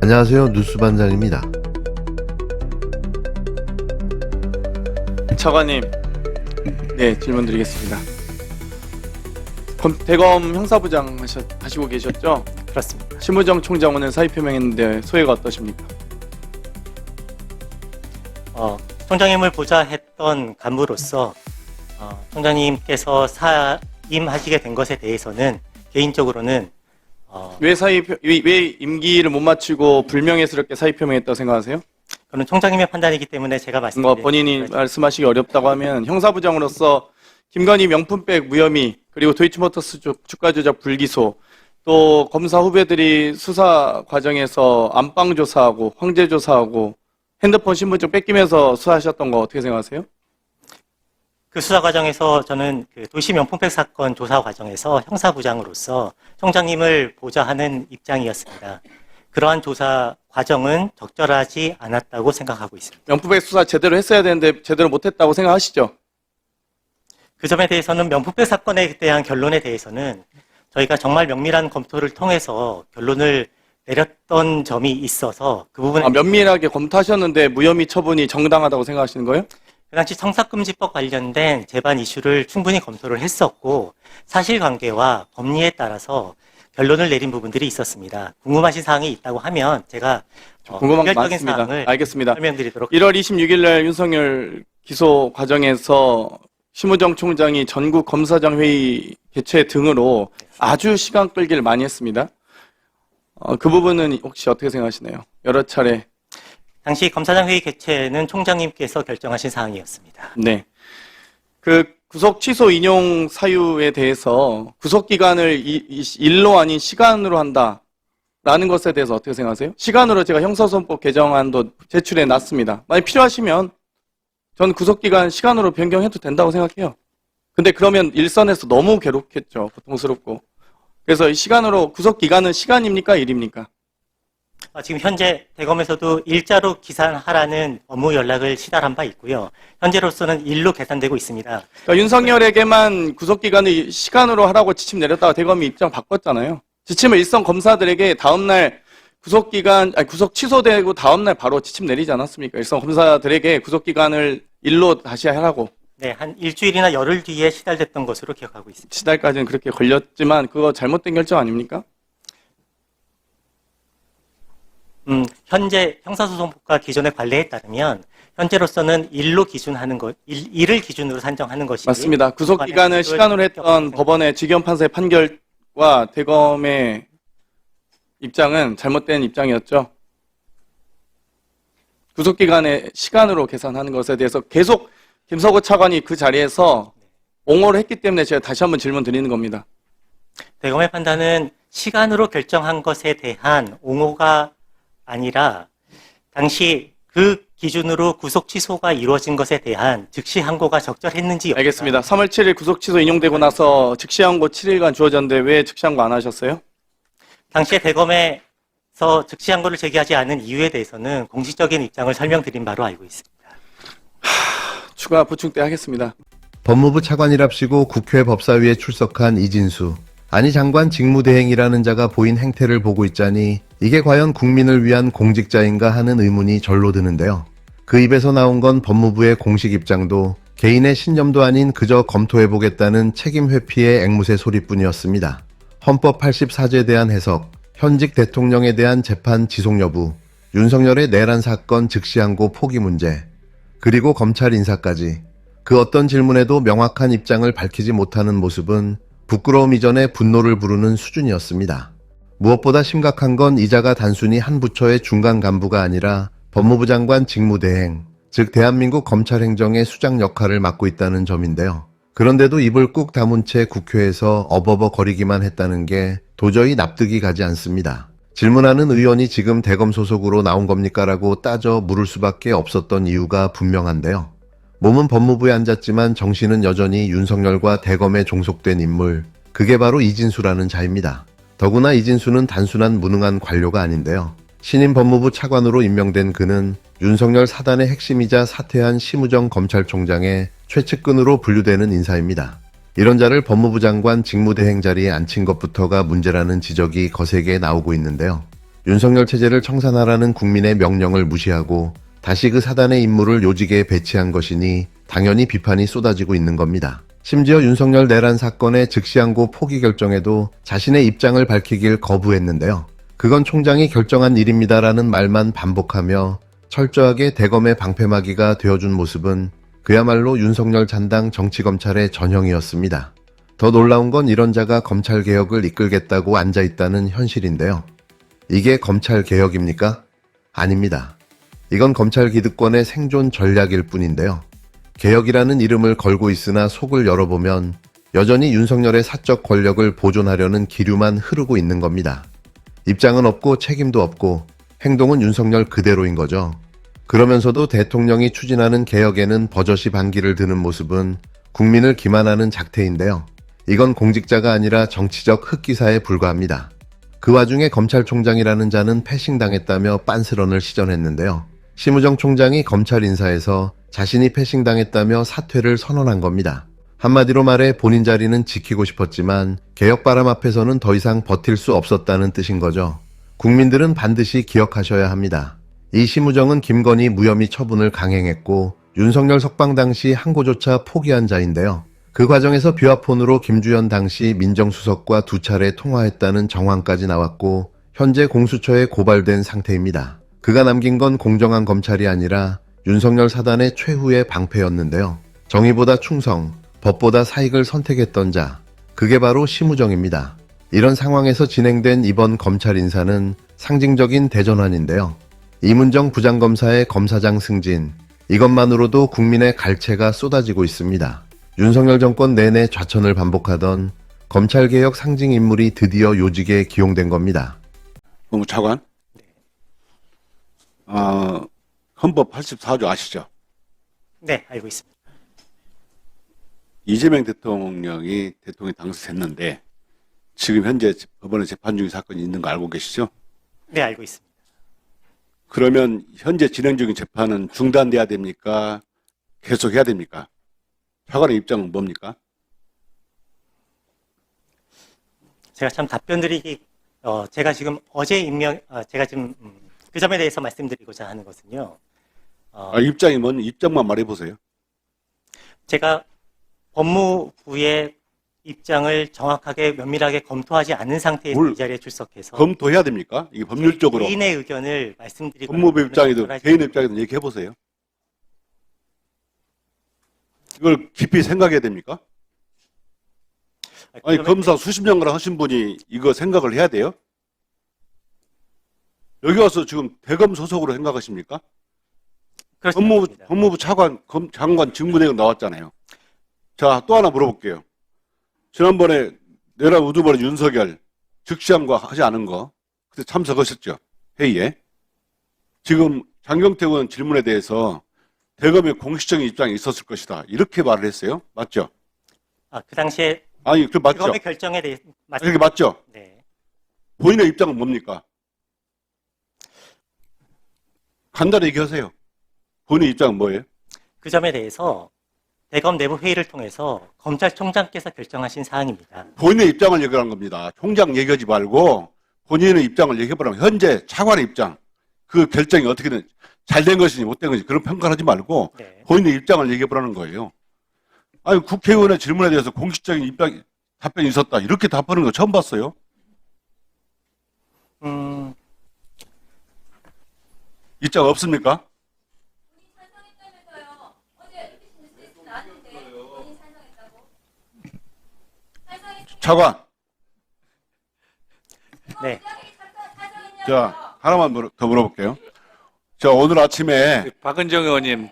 안녕하세요. 뉴스반장입니다. 차관님, 네 질문 드리겠습니다. 검, 대검 형사부장 하시고 계셨죠? 그렇습니다. 심우정 총장 오늘 사의 표명했는데 소회가 어떠십니까? 어, 총장님을 보자 했던 간부로서 어, 총장님께서 사 임하시게 된 것에 대해서는 개인적으로는 어, 왜 사의 표- 왜, 왜 임기를 못 마치고 불명예스럽게 사의 표명했다고 생각하세요? 그는 총장님의 판단이기 때문에 제가 뭐 말씀드린 본인이 말씀하시기 어렵다고 하면 형사부장으로서 김건희 명품백 무혐의 그리고 도이치모터스 주- 주가 조작 불기소 또 검사 후배들이 수사 과정에서 안방 조사하고 황제 조사하고 핸드폰 신분증 뺏기면서 수사하셨던 거 어떻게 생각하세요? 그 수사 과정에서 저는 그 도시 명품백 사건 조사 과정에서 형사부장으로서 총장님을 보좌하는 입장이었습니다. 그러한 조사 과정은 적절하지 않았다고 생각하고 있습니다. 명품백 수사 제대로 했어야 되는데 제대로 못했다고 생각하시죠? 그 점에 대해서는 명품백 사건에 대한 결론에 대해서는 저희가 정말 명밀한 검토를 통해서 결론을 내렸던 점이 있어서 그 부분에 아, 면밀하게 검토하셨는데 무혐의 처분이 정당하다고 생각하시는 거예요? 그 당시 청사금지법 관련된 재반 이슈를 충분히 검토를 했었고 사실관계와 법리에 따라서 결론을 내린 부분들이 있었습니다. 궁금하신 사항이 있다고 하면 제가 어, 궁금한 거 개별적인 많습니다. 사항을 알겠습니다. 설명드리도록 1월 26일 날 윤석열 기소 과정에서 심우정 총장이 전국 검사장 회의 개최 등으로 아주 시간 끌기를 많이 했습니다. 어, 그 부분은 혹시 어떻게 생각하시나요? 여러 차례 당시 검사장 회의 개최는 총장님께서 결정하신 사항이었습니다. 네. 그 구속 취소 인용 사유에 대해서 구속 기간을 일로 아닌 시간으로 한다라는 것에 대해서 어떻게 생각하세요? 시간으로 제가 형사소송법 개정안도 제출해 놨습니다. 만약 필요하시면 전 구속 기간 시간으로 변경해도 된다고 생각해요. 근데 그러면 일선에서 너무 괴롭겠죠. 고통스럽고. 그래서 이 시간으로 구속 기간은 시간입니까? 일입니까? 어, 지금 현재 대검에서도 일자로 기산하라는 업무 연락을 시달한 바 있고요. 현재로서는 일로 계산되고 있습니다. 그러니까 윤석열에게만 구속기간을 시간으로 하라고 지침 내렸다가 대검이 입장 바꿨잖아요. 지침을 일선 검사들에게 다음날 구속기간, 아니, 구속 취소되고 다음날 바로 지침 내리지 않았습니까? 일선 검사들에게 구속기간을 일로 다시 하라고. 네, 한 일주일이나 열흘 뒤에 시달됐던 것으로 기억하고 있습니다. 시달까지는 그렇게 걸렸지만 그거 잘못된 결정 아닙니까? 음, 현재 형사소송법과 기존의 관례에 따르면 현재로서는 일로 기준하는 것, 일, 일을 기준으로 산정하는 것이 맞습니다. 구속 기간을 법안에 시간으로 했던 법원의 직연 판사의 판결과 대검의 입장은 잘못된 입장이었죠. 구속 기간의 시간으로 계산하는 것에 대해서 계속 김서구 차관이 그 자리에서 옹호를 했기 때문에 제가 다시 한번 질문 드리는 겁니다. 대검의 판단은 시간으로 결정한 것에 대한 옹호가 아니라 당시 그 기준으로 구속 취소가 이루어진 것에 대한 즉시 항고가 적절했는지 여부가 알겠습니다. 3월 7일 구속 취소 인용되고 나서 즉시 항고 7일간 주어졌는데 왜 즉시 항고 안 하셨어요? 당시에 대검에서 즉시 항고를 제기하지 않은 이유에 대해서는 공식적인 입장을 설명드린 바로 알고 있습니다. 추가 보충 때 하겠습니다. 법무부 차관이랍시고 국회 법사위에 출석한 이진수. 아니 장관 직무대행이라는 자가 보인 행태를 보고 있자니 이게 과연 국민을 위한 공직자인가 하는 의문이 절로 드는데요. 그 입에서 나온 건 법무부의 공식 입장도 개인의 신념도 아닌 그저 검토해보겠다는 책임 회피의 앵무새 소리뿐이었습니다. 헌법 84조에 대한 해석, 현직 대통령에 대한 재판 지속 여부, 윤석열의 내란 사건 즉시 항고 포기 문제, 그리고 검찰 인사까지 그 어떤 질문에도 명확한 입장을 밝히지 못하는 모습은 부끄러움 이전에 분노를 부르는 수준이었습니다. 무엇보다 심각한 건 이자가 단순히 한 부처의 중간 간부가 아니라 법무부 장관 직무대행, 즉 대한민국 검찰 행정의 수장 역할을 맡고 있다는 점인데요. 그런데도 입을 꾹 다문 채 국회에서 어버버 거리기만 했다는 게 도저히 납득이 가지 않습니다. 질문하는 의원이 지금 대검 소속으로 나온 겁니까 라고 따져 물을 수밖에 없었던 이유가 분명한데요. 몸은 법무부에 앉았지만 정신은 여전히 윤석열과 대검에 종속된 인물, 그게 바로 이진수라는 자입니다. 더구나 이진수는 단순한 무능한 관료가 아닌데요. 신임 법무부 차관으로 임명된 그는 윤석열 사단의 핵심이자 사퇴한 심우정 검찰총장의 최측근으로 분류되는 인사입니다. 이런 자를 법무부 장관 직무대행 자리에 앉힌 것부터가 문제라는 지적이 거세게 나오고 있는데요. 윤석열 체제를 청산하라는 국민의 명령을 무시하고 다시 그 사단의 임무를 요직에 배치한 것이니 당연히 비판이 쏟아지고 있는 겁니다. 심지어 윤석열 내란 사건의 즉시항고 포기 결정에도 자신의 입장을 밝히길 거부했는데요. 그건 총장이 결정한 일입니다라는 말만 반복하며 철저하게 대검의 방패막이가 되어준 모습은 그야말로 윤석열 잔당 정치검찰의 전형이었습니다. 더 놀라운 건 이런 자가 검찰개혁을 이끌겠다고 앉아있다는 현실인데요. 이게 검찰개혁입니까? 아닙니다. 이건 검찰 기득권의 생존 전략일 뿐인데요. 개혁이라는 이름을 걸고 있으나 속을 열어보면 여전히 윤석열의 사적 권력을 보존하려는 기류만 흐르고 있는 겁니다. 입장은 없고 책임도 없고 행동은 윤석열 그대로인 거죠. 그러면서도 대통령이 추진하는 개혁에는 버젓이 반기를 드는 모습은 국민을 기만하는 작태인데요. 이건 공직자가 아니라 정치적 흑기사에 불과합니다. 그 와중에 검찰총장이라는 자는 패싱당했다며 빤스런을 시전했는데요. 심우정 총장이 검찰 인사에서 자신이 패싱당했다며 사퇴를 선언한 겁니다. 한마디로 말해 본인 자리는 지키고 싶었지만 개혁 바람 앞에서는 더 이상 버틸 수 없었다는 뜻인 거죠. 국민들은 반드시 기억하셔야 합니다. 이 심우정은 김건희 무혐의 처분을 강행했고 윤석열 석방 당시 항고조차 포기한 자인데요. 그 과정에서 뷰아폰으로 김주현 당시 민정수석과 두 차례 통화했다는 정황까지 나왔고 현재 공수처에 고발된 상태입니다. 그가 남긴 건 공정한 검찰이 아니라 윤석열 사단의 최후의 방패였는데요. 정의보다 충성, 법보다 사익을 선택했던 자, 그게 바로 심우정입니다. 이런 상황에서 진행된 이번 검찰 인사는 상징적인 대전환인데요. 이문정 부장검사의 검사장 승진, 이것만으로도 국민의 갈채가 쏟아지고 있습니다. 윤석열 정권 내내 좌천을 반복하던 검찰개혁 상징 인물이 드디어 요직에 기용된 겁니다. 법무차관. 어, 헌법 84조 아시죠? 네, 알고 있습니다. 이재명 대통령이 대통령 당선됐는데 지금 현재 법원에 재판 중인 사건이 있는 거 알고 계시죠? 네, 알고 있습니다. 그러면 현재 진행 중인 재판은 중단돼야 됩니까? 계속 해야 됩니까? 차관의 입장은 뭡니까? 제가 참 답변 드리기, 어, 제가 지금 어제 임명, 어, 제가 지금 음, 그 점에 대해서 말씀드리고자 하는 것은요. 어, 아, 입장이 뭔 입장만 말해 보세요. 제가 법무부의 입장을 정확하게 면밀하게 검토하지 않은 상태에서 뭘 이 자리에 출석해서 검토해야 됩니까? 이게 법률적으로 개인의 의견을 말씀드리고 법무부 입장이든 개인 입장이든 얘기해 보세요. 이걸 깊이 생각해야 됩니까? 아니 검사 수십 년간 하신 분이 이거 생각을 해야 돼요? 여기 와서 지금 대검 소속으로 생각하십니까? 법무부 법무부 차관 검, 장관 직무대행 나왔잖아요. 자 또 하나 물어볼게요. 지난번에 내란 우두머리 윤석열 즉시함과 하지 않은 거 그때 참석하셨죠 회의에. 지금 장경태 의원 질문에 대해서 대검의 공식적인 입장이 있었을 것이다 이렇게 말을 했어요. 맞죠? 아, 그 당시에 아니 그 맞죠? 대검의 결정에 대해 말씀. 이게 맞죠? 네. 본인의 입장은 뭡니까? 간단히 얘기하세요. 본인 입장은 뭐예요? 그 점에 대해서 대검 내부 회의를 통해서 검찰총장께서 결정하신 사항입니다. 본인의 입장을 얘기하는 겁니다. 총장 얘기하지 말고 본인의 입장을 얘기해보라면 현재 차관의 입장, 그 결정이 어떻게 든 잘 된 것인지 못 된 것인지 그런 평가를 하지 말고 네. 본인의 입장을 얘기해보라는 거예요. 아니 국회의원의 질문에 대해서 공식적인 입장, 답변이 있었다 이렇게 답하는 거 처음 봤어요. 음, 입장 없습니까? 차관. 네. 자 하나만 더 물어볼게요. 자 오늘 아침에 그 박은정 의원님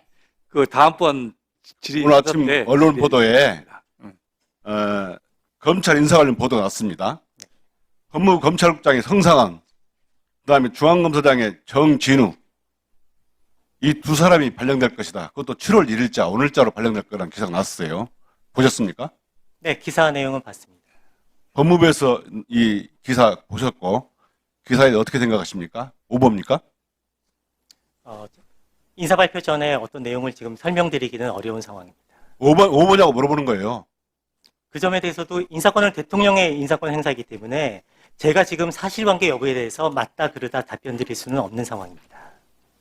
그 다음번 질의 오늘 아침 있었는데 언론 네. 보도에 어, 검찰 인사 관련 보도가 났습니다. 법무부 검찰국장의 성상황, 그다음에 중앙검사장의 정진우 이 두 사람이 발령될 것이다. 그것도 7월 1일자 오늘자로 발령될 거라는 기사가 났어요. 보셨습니까? 네, 기사 내용은 봤습니다. 법무부에서 이 기사 보셨고 기사에 어떻게 생각하십니까? 오보입니까? 어, 인사 발표 전에 어떤 내용을 지금 설명드리기는 어려운 상황입니다. 오보 오보냐고 물어보는 거예요. 그 점에 대해서도 인사권은 대통령의 인사권 행사이기 때문에 제가 지금 사실관계 여부에 대해서 맞다 그르다 답변 드릴 수는 없는 상황입니다.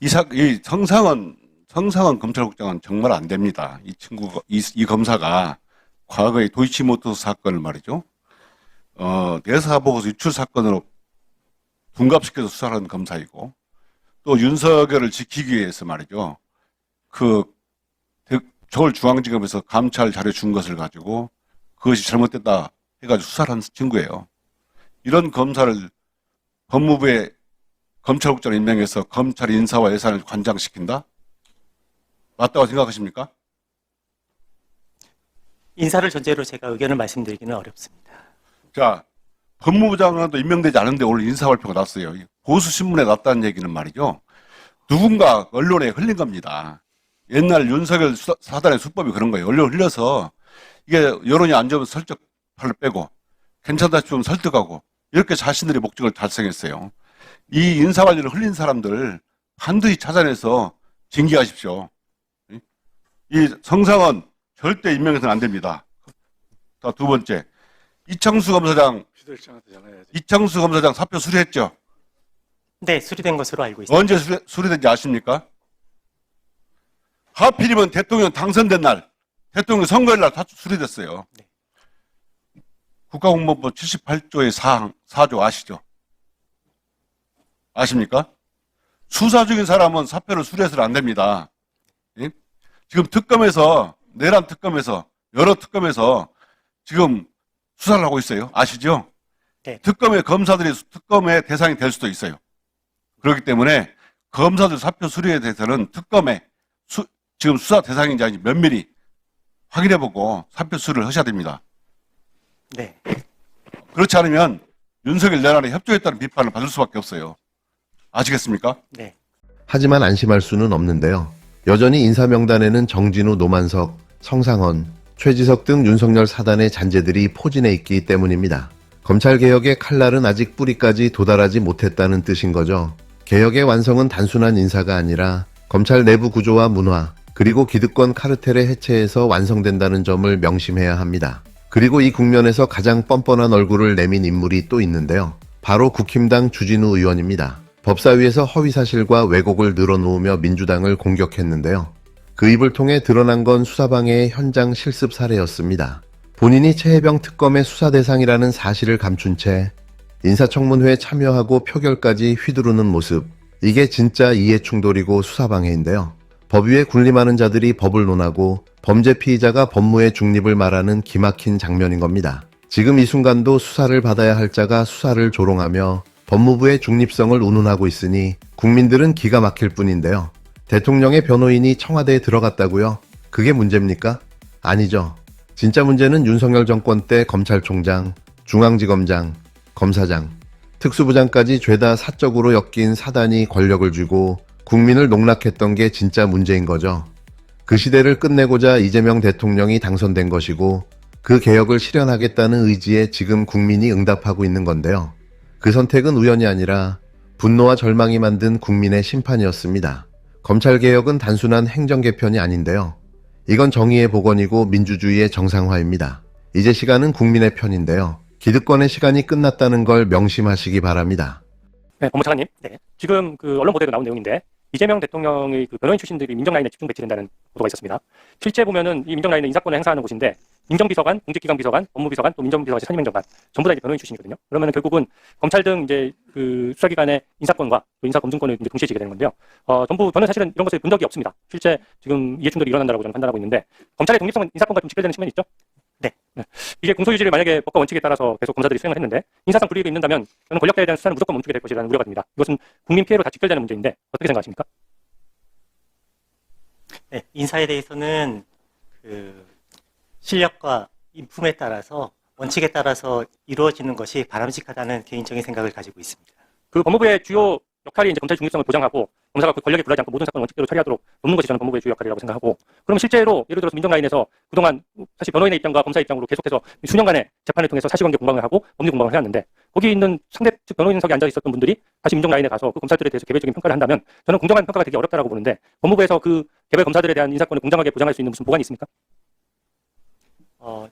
이 사, 이 성상원, 성상원 검찰국장은 정말 안 됩니다. 이 친구가, 이, 이 검사가 과거의 도이치모터스 사건을 말이죠. 어, 대사보고서 유출 사건으로 둔갑시켜서 수사하는 검사이고, 또 윤석열을 지키기 위해서 말이죠. 그, 대- 서울중앙지검에서 감찰 자료 준 것을 가지고 그것이 잘못됐다 해가지고 수사를 한 친구예요. 이런 검사를 법무부에 검찰국장을 임명해서 검찰 인사와 예산을 관장시킨다? 맞다고 생각하십니까? 인사를 전제로 제가 의견을 말씀드리기는 어렵습니다. 자, 법무부 장관도 임명되지 않은데 오늘 인사발표가 났어요. 이 보수 신문에 났다는 얘기는 말이죠. 누군가 언론에 흘린 겁니다. 옛날 윤석열 수사- 사단의 수법이 그런 거예요. 언론 흘려서 이게 여론이 안 좋으면 설득 팔을 빼고 괜찮다 싶으면 설득하고 이렇게 자신들의 목적을 달성했어요. 이 인사관리를 흘린 사람들 반드시 찾아내서 징계하십시오. 이 성상은 절대 임명해서는 안 됩니다. 자, 두 번째. 이창수 검사장. 이창수 검사장 사표 수리했죠? 네, 수리된 것으로 알고 있습니다. 언제 수리, 수리된지 아십니까? 하필이면 대통령 당선된 날, 대통령 선거일 날 다 수리됐어요. 네. 국가공무법 78조의 4항, 4조 아시죠? 아십니까? 수사 중인 사람은 사표를 수리해서는 안 됩니다. 예? 지금 특검에서, 내란 특검에서, 여러 특검에서 지금 수사를 하고 있어요. 아시죠? 네. 특검의 검사들이 특검의 대상이 될 수도 있어요. 그렇기 때문에 검사들 사표 수리에 대해서는 특검의 수- 지금 수사 대상인지 아닌지 면밀히 확인해보고 사표 수리를 하셔야 됩니다. 네. 그렇지 않으면 윤석열 내란에 협조했다는 비판을 받을 수밖에 없어요. 아시겠습니까? 네. 하지만 안심할 수는 없는데요. 여전히 인사명단에는 정진우, 노만석, 성상헌, 최지석 등 윤석열 사단의 잔재들이 포진해 있기 때문입니다. 검찰개혁의 칼날은 아직 뿌리까지 도달하지 못했다는 뜻인 거죠. 개혁의 완성은 단순한 인사가 아니라 검찰 내부 구조와 문화, 그리고 기득권 카르텔의 해체에서 완성된다는 점을 명심해야 합니다. 그리고 이 국면에서 가장 뻔뻔한 얼굴을 내민 인물이 또 있는데요. 바로 국힘당 주진우 의원입니다. 법사위에서 허위 사실과 왜곡을 늘어놓으며 민주당을 공격했는데요. 그 입을 통해 드러난 건 수사방해의 현장 실습 사례였습니다. 본인이 최혜병 특검의 수사 대상이라는 사실을 감춘 채 인사청문회에 참여하고 표결까지 휘두르는 모습. 이게 진짜 이해 충돌이고 수사방해인데요. 법 위에 군림하는 자들이 법을 논하고 범죄 피의자가 법무의 중립을 말하는 기막힌 장면인 겁니다. 지금 이 순간도 수사를 받아야 할 자가 수사를 조롱하며 법무부의 중립성을 운운하고 있으니 국민들은 기가 막힐 뿐인데요. 대통령의 변호인이 청와대에 들어갔다고요? 그게 문제입니까? 아니죠. 진짜 문제는 윤석열 정권 때 검찰총장, 중앙지검장, 검사장, 특수부장까지 죄다 사적으로 엮인 사단이 권력을 쥐고 국민을 농락했던 게 진짜 문제인 거죠. 그 시대를 끝내고자 이재명 대통령이 당선된 것이고 그 개혁을 실현하겠다는 의지에 지금 국민이 응답하고 있는 건데요. 그 선택은 우연이 아니라 분노와 절망이 만든 국민의 심판이었습니다. 검찰개혁은 단순한 행정개편이 아닌데요. 이건 정의의 복원이고 민주주의의 정상화입니다. 이제 시간은 국민의 편인데요. 기득권의 시간이 끝났다는 걸 명심하시기 바랍니다. 네, 법무차관님. 네. 지금 그 언론 보도에도 나온 내용인데 이재명 대통령의 그 변호인 출신들이 민정 라인에 집중 배치된다는 보도가 있었습니다. 실제 보면은 이 민정 라인은 인사권을 행사하는 곳인데 민정비서관, 공직기관 비서관, 법무비서관, 또 민정비서관, 산임행정관 전부 다 이제 변호인 출신이거든요. 그러면 결국은 검찰 등 이제 그 수사기관의 인사권과 또 인사검증권을 이제 동시에 지게 되는 건데요. 어, 전부 저는 사실은 이런 것을 본 적이 없습니다. 실제 지금 이해충돌이 일어난다고 저는 판단하고 있는데 검찰의 독립성은 인사권과 좀 직결되는 측면이 있죠. 네. 이게 공소유지를 만약에 법과 원칙에 따라서 계속 검사들이 수행을 했는데 인사상 불이익이 있는다면 저는 권력자에 대한 수사는 무조건 멈추게 될 것이라는 우려가 듭니다. 이것은 국민 피해로 다 직결되는 문제인데 어떻게 생각하십니까? 네, 인사에 대해서는 그 실력과 인품에 따라서 원칙에 따라서 이루어지는 것이 바람직하다는 개인적인 생각을 가지고 있습니다. 그 법무부의 주요 역할이 이제 검찰 중립성을 보장하고 검사가 그 권력에 불하지 않고 모든 사건을 원칙대로 처리하도록 돕는 것이 저는 법무부의 주요 역할이라고 생각하고 그러면 실제로 예를 들어서 민정라인에서 그동안 사실 변호인의 입장과 검사 입장으로 계속해서 수년간의 재판을 통해서 사실관계 공방을 하고 법리 공방을 해왔는데 거기 있는 상대 측 변호인석에 앉아 있었던 분들이 다시 민정라인에 가서 그 검사들에 대해서 개별적인 평가를 한다면 저는 공정한 평가가 되기 어렵다고 보는데 법무부에서 그 개별 검사들에 대한 인사권을 공정하게 보장할 수 있는 무슨 보관이 있습니까? 어,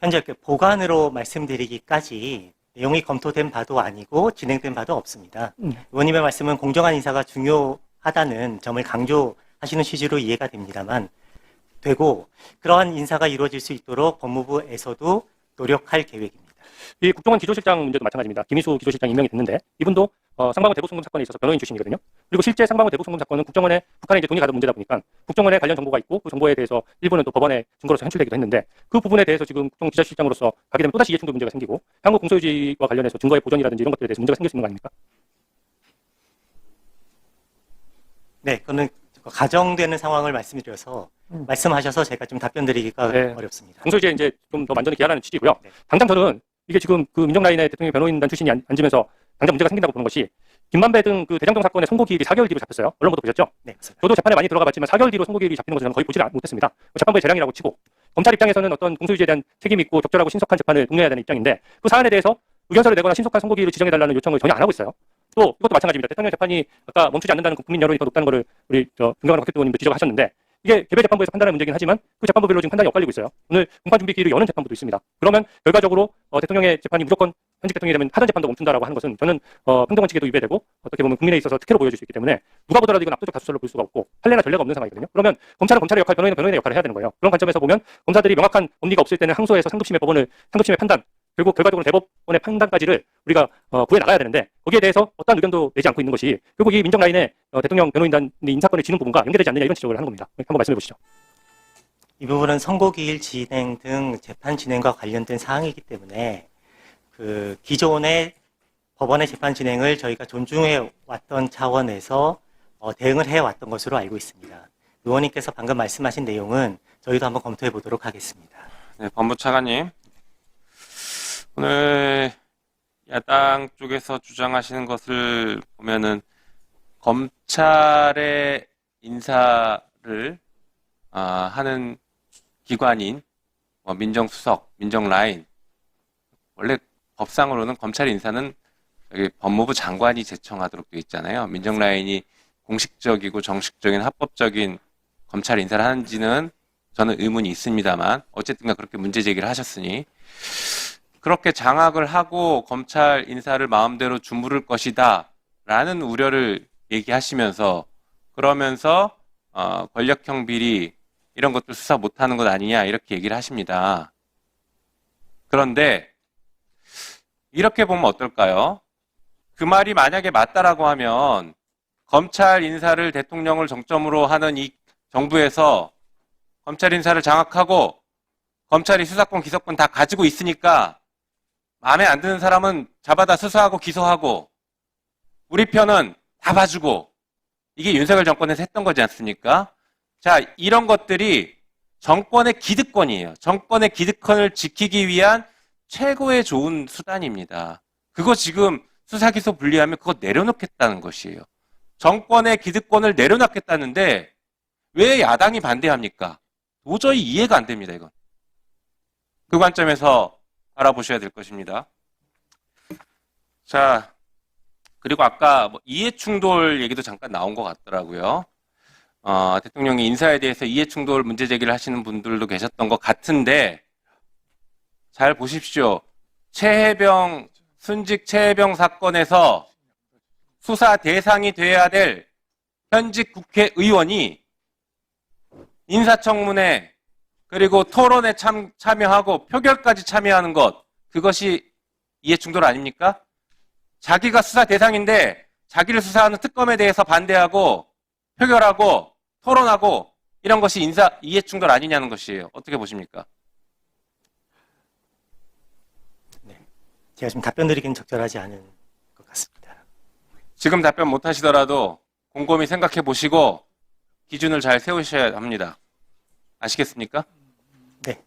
현재 이렇게 보관으로 말씀드리기까지 내용이 검토된 바도 아니고 진행된 바도 없습니다. 음. 의원님의 말씀은 공정한 인사가 중요하다는 점을 강조하시는 취지로 이해가 됩니다만 되고 그러한 인사가 이루어질 수 있도록 법무부에서도 노력할 계획입니다. 이 국정원 기조실장 문제도 마찬가지입니다. 김희수 기조실장 임명이 됐는데 이분도 어, 상방울 대북 송금 사건에 있어서 변호인 출신이거든요. 그리고 실제 상방울 대북 송금 사건은 국정원에 북한에 이제 돈이 가던 문제다 보니까 국정원에 관련 정보가 있고 그 정보에 대해서 일부는 또 법원에 증거로서 현출되기도 했는데 그 부분에 대해서 지금 국정 기자실장으로서 가게 되면 또다시 이해충돌 문제가 생기고 한국 공소유지와 관련해서 증거의 보존이라든지 이런 것들에 대해서 문제가 생길 수 있는 거 아닙니까? 네, 그거는 가정되는 상황을 말씀드려서 말씀하셔서 제가 좀 답변드리기가 네. 어렵습니다. 공소유지에 이제 좀더 만전을 기하라는 취지고요. 네. 당장 저는 이게 지금 그 민정라인의 대통령 변호인단 출신이 앉- 앉으면서 당장 문제가 생긴다고 보는 것이 김만배 등 그 대장동 사건의 선고 기일이 4개월 뒤로 잡혔어요. 언론 보도 보셨죠? 네, 맞습니다. 저도 재판에 많이 들어가 봤지만 4개월 뒤로 선고 기일이 잡히는 것을 저는 거의 보지를 못했습니다. 재판부의 재량이라고 치고 검찰 입장에서는 어떤 공소유지에 대한 책임 있고 적절하고 신속한 재판을 독려해야 되는 입장인데 그 사안에 대해서 의견서를 내거나 신속한 선고 기일을 지정해달라는 요청을 전혀 안 하고 있어요. 또 이것도 마찬가지입니다. 대통령 재판이 아까 멈추지 않는다는 국민 여론이 더 높다는 거를 우리 저곽 대표님도 지적하셨는데 이게 개별 재판부에서 판단하는 문제긴 하지만 그 재판부별로 지금 판단이 엇갈리고 있어요. 오늘 공판 준비 기일을 여는 재판부도 있습니다. 그러면 결과적으로 어, 대통령의 재판이 무조건 현직 대통령이 되면 하던 재판도 멈춘다라고 하는 것은 저는 어, 평등원칙에도 위배되고 어떻게 보면 국민에 있어서 특혜로 보여질 수 있기 때문에 누가 보더라도 이건 압도적 다수설로 볼 수가 없고 판례나 전례가 없는 상황이거든요. 그러면 검찰은 검찰의 역할, 변호인은 변호인의 역할을 해야 되는 거예요. 그런 관점에서 보면 검사들이 명확한 법리가 없을 때는 항소해서 상급심의 법원을 상급심의 판단 결국 결과적으로 대법원의 판단까지를 우리가 어, 구해 나가야 되는데 거기에 대해서 어떤 의견도 내지 않고 있는 것이 결국 이 민정 라인의 어, 대통령 변호인단이 인사권을 지는 부분과 연계되지 않느냐 이런 지적을 하는 겁니다. 한번 말씀해 보시죠. 이 부분은 선고기일 진행 등 재판 진행과 관련된 사항이기 때문에 그 기존의 법원의 재판 진행을 저희가 존중해 왔던 차원에서 어, 대응을 해 왔던 것으로 알고 있습니다. 의원님께서 방금 말씀하신 내용은 저희도 한번 검토해 보도록 하겠습니다. 네, 법무 차관님. 오늘 야당 쪽에서 주장하시는 것을 보면은 검찰의 인사를 아, 하는 기관인 뭐 민정수석, 민정라인 원래 법상으로는 검찰 인사는 법무부 장관이 제청하도록 되어 있잖아요. 민정라인이 공식적이고 정식적인 합법적인 검찰 인사를 하는지는 저는 의문이 있습니다만 어쨌든가 그렇게 문제 제기를 하셨으니 그렇게 장악을 하고 검찰 인사를 마음대로 주무를 것이다 라는 우려를 얘기하시면서 그러면서 어, 권력형 비리 이런 것들 수사 못하는 것 아니냐 이렇게 얘기를 하십니다. 그런데 이렇게 보면 어떨까요? 그 말이 만약에 맞다라고 하면 검찰 인사를 대통령을 정점으로 하는 이 정부에서 검찰 인사를 장악하고 검찰이 수사권, 기소권 다 가지고 있으니까 마음에 안 드는 사람은 잡아다 수사하고 기소하고 우리 편은 다 봐주고 이게 윤석열 정권에서 했던 거지 않습니까? 자, 이런 것들이 정권의 기득권이에요. 정권의 기득권을 지키기 위한 최고의 좋은 수단입니다. 그거 지금 수사기소 분리하면 그거 내려놓겠다는 것이에요. 정권의 기득권을 내려놓겠다는데 왜 야당이 반대합니까? 도저히 이해가 안 됩니다, 이건. 그 관점에서 알아보셔야 될 것입니다. 자, 그리고 아까 뭐 이해충돌 얘기도 잠깐 나온 것 같더라고요. 어, 대통령이 인사에 대해서 이해충돌 문제 제기를 하시는 분들도 계셨던 것 같은데, 잘 보십시오. 최해병, 순직 최해병 사건에서 수사 대상이 돼야 될 현직 국회의원이 인사청문회 그리고 토론에 참, 참여하고 표결까지 참여하는 것 그것이 이해충돌 아닙니까? 자기가 수사 대상인데 자기를 수사하는 특검에 대해서 반대하고 표결하고 토론하고 이런 것이 인사 이해충돌 아니냐는 것이에요. 어떻게 보십니까? 제가 지금 답변 드리기는 적절하지 않은 것 같습니다. 지금 답변 못 하시더라도 곰곰이 생각해 보시고 기준을 잘 세우셔야 합니다. 아시겠습니까? 네.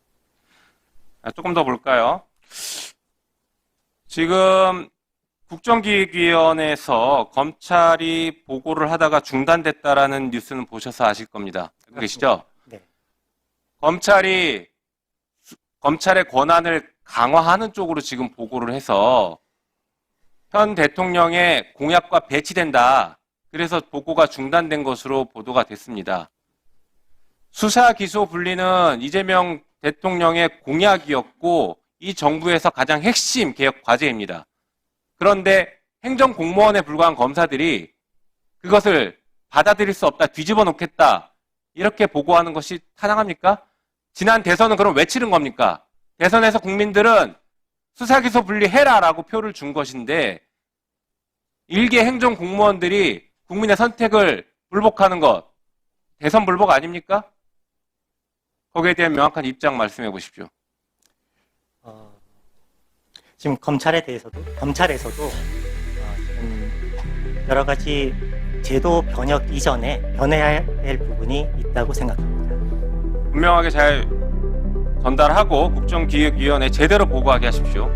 아, 조금 더 볼까요? 지금 국정기획위원회에서 검찰이 보고를 하다가 중단됐다라는 뉴스는 보셔서 아실 겁니다. 알고 계시죠? 네. 검찰이 수- 검찰의 권한을 강화하는 쪽으로 지금 보고를 해서 현 대통령의 공약과 배치된다. 그래서 보고가 중단된 것으로 보도가 됐습니다. 수사 기소 분리는 이재명 대통령의 공약이었고 이 정부에서 가장 핵심 개혁 과제입니다. 그런데 행정 공무원에 불과한 검사들이 그것을 받아들일 수 없다, 뒤집어 놓겠다 이렇게 보고하는 것이 타당합니까? 지난 대선은 그럼 왜 치른 겁니까? 대선에서 국민들은 수사기소 분리해라라고 표를 준 것인데 일개 행정 공무원들이 국민의 선택을 불복하는 것 대선 불복 아닙니까? 거기에 대한 명확한 입장 말씀해 보십시오. 어, 지금 검찰에 대해서도 검찰에서도 어, 지금 여러 가지 제도 변혁 이전에 변해야 될 부분이 있다고 생각합니다. 분명하게 잘 전달하고 국정기획위원회 제대로 보고하게 하십시오.